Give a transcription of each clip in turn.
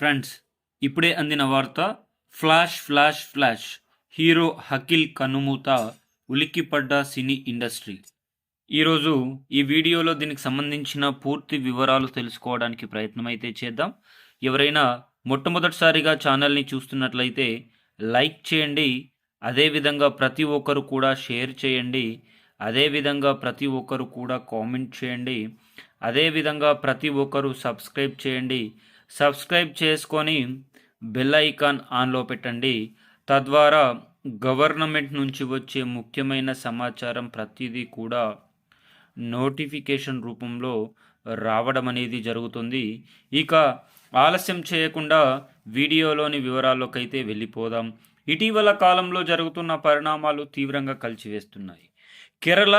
Friends ఇప్పుడే అందిన వార్త ఫ్లాష్ ఫ్లాష్ ఫ్లాష్ హీరో హకిల్ కనుమూత ఉలిక్కిపడ్డ సినీ ఇండస్ట్రీ. ఈరోజు ఈ వీడియోలో దీనికి సంబంధించిన పూర్తి వివరాలు తెలుసుకోవడానికి ప్రయత్నం అయితే చేద్దాం. ఎవరైనా మొట్టమొదటిసారిగా ఛానల్ని చూస్తున్నట్లయితే లైక్ చేయండి అదేవిధంగా ప్రతి ఒక్కరు కూడా షేర్ చేయండి అదేవిధంగా ప్రతి ఒక్కరు కూడా కామెంట్ చేయండి అదేవిధంగా ప్రతి ఒక్కరు సబ్స్క్రైబ్ చేయండి సబ్స్క్రైబ్ చేసుకొని బెల్ ఐకాన్ ఆన్లో పెట్టండి. తద్వారా గవర్నమెంట్ నుంచి వచ్చే ముఖ్యమైన సమాచారం ప్రతిదీ కూడా నోటిఫికేషన్ రూపంలో రావడం అనేది జరుగుతుంది. ఇక ఆలస్యం చేయకుండా వీడియోలోని వివరాల్లోకైతే వెళ్ళిపోదాం. ఇటీవల కాలంలో జరుగుతున్న పరిణామాలు తీవ్రంగా కలిచివేస్తున్నాయి కేరళ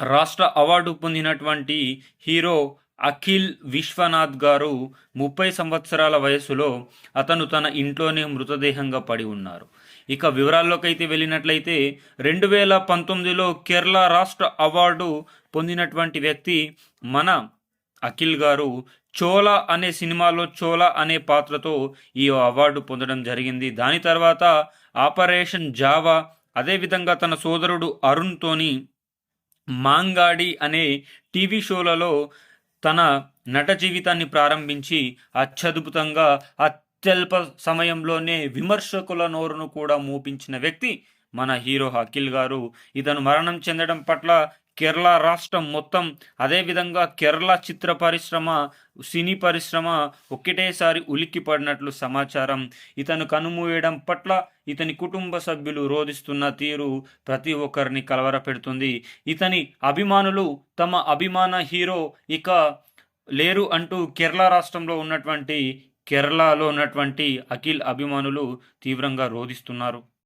రాష్ట్ర అవార్డు పొందినటువంటి హీరో అఖిల్ విశ్వనాథ్ గారు ముప్పై సంవత్సరాల వయసులో అతను తన ఇంట్లోనే మృతదేహంగా పడి ఉన్నారు. ఇక వివరాల్లోకైతే వెళ్ళినట్లయితే రెండు వేల పంతొమ్మిదిలో కేరళ రాష్ట్ర అవార్డు పొందినటువంటి వ్యక్తి మన అఖిల్ గారు చోలా అనే సినిమాలో చోలా అనే పాత్రతో ఈ అవార్డు పొందడం జరిగింది. దాని తర్వాత ఆపరేషన్ జావా అదేవిధంగా తన సోదరుడు అరుణ్తోని మాంగాడి అనే టీవీ షోలలో తన నట జీవితాన్ని ప్రారంభించి అత్యద్భుతంగా అత్యల్ప సమయంలోనే విమర్శకుల నోరును కూడా మూపించిన వ్యక్తి మన హీరో అఖిల్ గారు. ఇతను మరణం చెందడం పట్ల కేరళ రాష్ట్రం మొత్తం అదేవిధంగా కేరళ చిత్ర పరిశ్రమ సినీ పరిశ్రమ ఒక్కటేసారి ఉలిక్కి పడినట్లు సమాచారం. ఇతను కనుమూయడం పట్ల ఇతని కుటుంబ సభ్యులు రోధిస్తున్న తీరు ప్రతి ఒక్కరిని కలవరపెడుతుంది. ఇతని అభిమానులు తమ అభిమాన హీరో ఇక లేరు అంటూ కేరళ రాష్ట్రంలో ఉన్నటువంటి కేరళలో ఉన్నటువంటి అఖిల్ అభిమానులు తీవ్రంగా రోధిస్తున్నారు.